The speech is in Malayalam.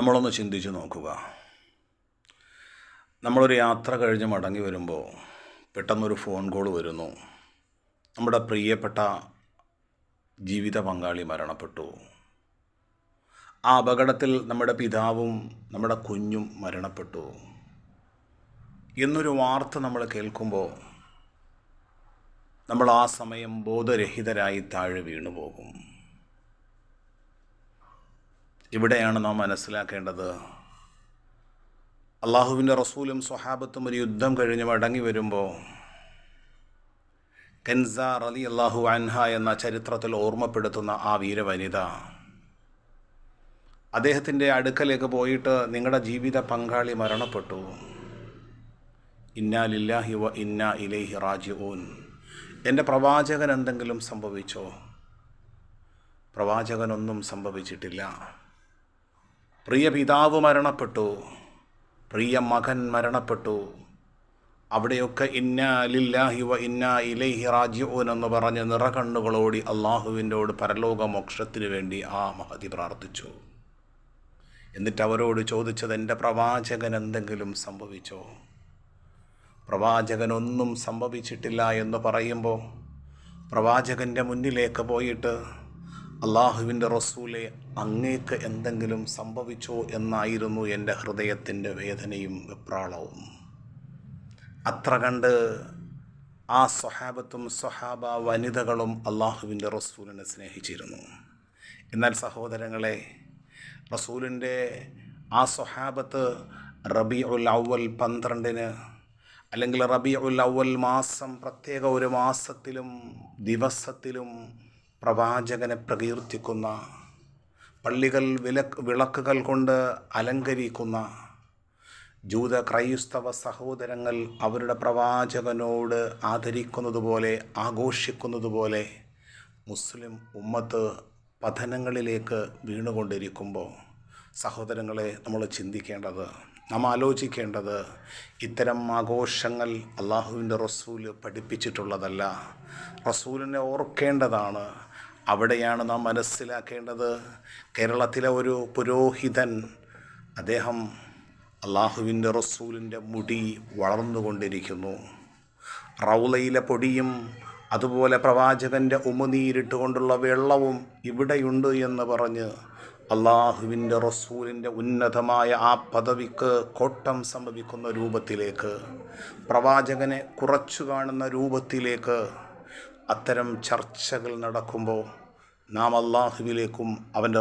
നമ്മളൊന്ന് ചിന്തിച്ച് നോക്കുക. നമ്മളൊരു യാത്ര കഴിഞ്ഞ് മടങ്ങി വരുമ്പോൾ പെട്ടെന്നൊരു ഫോൺ കോൾ വരുന്നു. നമ്മുടെ പ്രിയപ്പെട്ട ജീവിത പങ്കാളി മരണപ്പെട്ടു. ആ അപകടത്തിൽ നമ്മുടെ പിതാവും നമ്മുടെ കുഞ്ഞും മരണപ്പെട്ടു. എന്നൊരു വാർത്ത നമ്മൾ കേൾക്കുമ്പോൾ നമ്മൾ ആ സമയം ബോധരഹിതരായി താഴെ വീണു പോകും ഇവിടെയാണ് നാം മനസ്സിലാക്കേണ്ടത്. അള്ളാഹുവിന്റെ റസൂലും സ്വഹാബത്തും ഒരു യുദ്ധം കഴിഞ്ഞ് മടങ്ങി വരുമ്പോൾ കെൻസാർ അലി അള്ളാഹു അൻഹ എന്ന ചരിത്രത്തിൽ ഓർമ്മപ്പെടുത്തുന്ന ആ വീരവനിത. അദ്ദേഹത്തിന്റെ അടുക്കലേക്ക് പോയിട്ട് നിങ്ങളുടെ ജീവിത പങ്കാളി മരണപ്പെട്ടു. ഇന്നാലില്ലാഹി വ ഇന്ന ഇലൈഹി റാജിഊൻ. എന്റെ പ്രവാചകൻ എന്തെങ്കിലും സംഭവിച്ചോ? പ്രവാചകനൊന്നും സംഭവിച്ചിട്ടില്ല. പ്രിയ പിതാവ് മരണപ്പെട്ടു. പ്രിയ മകൻ മരണപ്പെട്ടു. അവിടെയൊക്കെ ഇന്ന ലില്ലാഹി വ ഇന്ന ഇലൈഹി റാജിഊൻ എന്ന് പറഞ്ഞ് നിറകണ്ണുകളോടി അള്ളാഹുവിന്റോട് പരലോക മോക്ഷത്തിനു വേണ്ടി ആ മഹതി പ്രാർത്ഥിച്ചു. എന്നിട്ട് അവരോട് ചോദിച്ചത് എന്റെ പ്രവാചകൻ എന്തെങ്കിലും സംഭവിച്ചോ? പ്രവാചകനൊന്നും സംഭവിച്ചിട്ടില്ല എന്ന് പറയുമ്പോൾ പ്രവാചകന്റെ മുന്നിലേക്ക് പോയിട്ട് അള്ളാഹുവിന്റെ റസൂലെ അങ്ങേക്ക് എന്തെങ്കിലും സംഭവിച്ചോ എന്നായിരുന്നു എന്റെ ഹൃദയത്തിന്റെ വേദനയും വെപ്രാളവും. അത്ര കണ്ട് ആ സ്വഹാബത്തും സ്വഹാബ വനിതകളും അള്ളാഹുവിന്റെ റസൂലിനെ സ്നേഹിച്ചിരുന്നു. എന്നാൽ സഹോദരങ്ങളെ റസൂലിന്റെ ആ സ്വഹാബത്ത് റബി ഉൽ അവൽ പന്ത്രണ്ടിന് അല്ലെങ്കിൽ റബി ഉൽ അവൽ മാസം പ്രത്യേക ഒരു മാസത്തിലും ദിവസത്തിലും പ്രവാചകനെ പ്രകീർത്തിക്കുന്ന പള്ളികൾ വിലക്ക് വിളക്കുകൾ കൊണ്ട് അലങ്കരിക്കുന്ന ജൂത ക്രൈസ്തവ സഹോദരങ്ങൾ അവരുടെ പ്രവാചകനോട് ആദരിക്കുന്നതുപോലെ ആഘോഷിക്കുന്നതുപോലെ മുസ്ലിം ഉമ്മത്ത് പതനങ്ങളിലേക്ക് വീണുകൊണ്ടിരിക്കുമ്പോൾ സഹോദരങ്ങളെ നമ്മൾ ചിന്തിക്കേണ്ടത് നാം ആലോചിക്കേണ്ടത് ഇത്തരം ആഘോഷങ്ങൾ അള്ളാഹുവിന്റെ റസൂൽ പഠിപ്പിച്ചിട്ടുള്ളതല്ല. റസൂലിനെ ഓർക്കേണ്ടതാണ്. അവിടെയാണ് നാം മനസ്സിലാക്കേണ്ടത്. കേരളത്തിലെ ഒരു പുരോഹിതൻ അദ്ദേഹം അള്ളാഹുവിന്റെ റസൂലിന്റെ മുടി വളർന്നുകൊണ്ടിരിക്കുന്നു. റൗലയിലെ പൊടിയും അതുപോലെ പ്രവാചകന്റെ ഉമനീരിട്ട് കൊണ്ടുള്ള വെള്ളവും ഇവിടെയുണ്ട് എന്ന് പറഞ്ഞ് അള്ളാഹുവിന്റെ റസൂലിന്റെ ഉന്നതമായ ആ പദവിക്ക് കോട്ടം സംഭവിക്കുന്ന രൂപത്തിലേക്ക് പ്രവാചകനെ കുറച്ചു കാണുന്ന രൂപത്തിലേക്ക് അത്തരം ചർച്ചകൾ നടക്കുമ്പോൾ നാം അള്ളാഹുവിലേക്കും അവന്റെ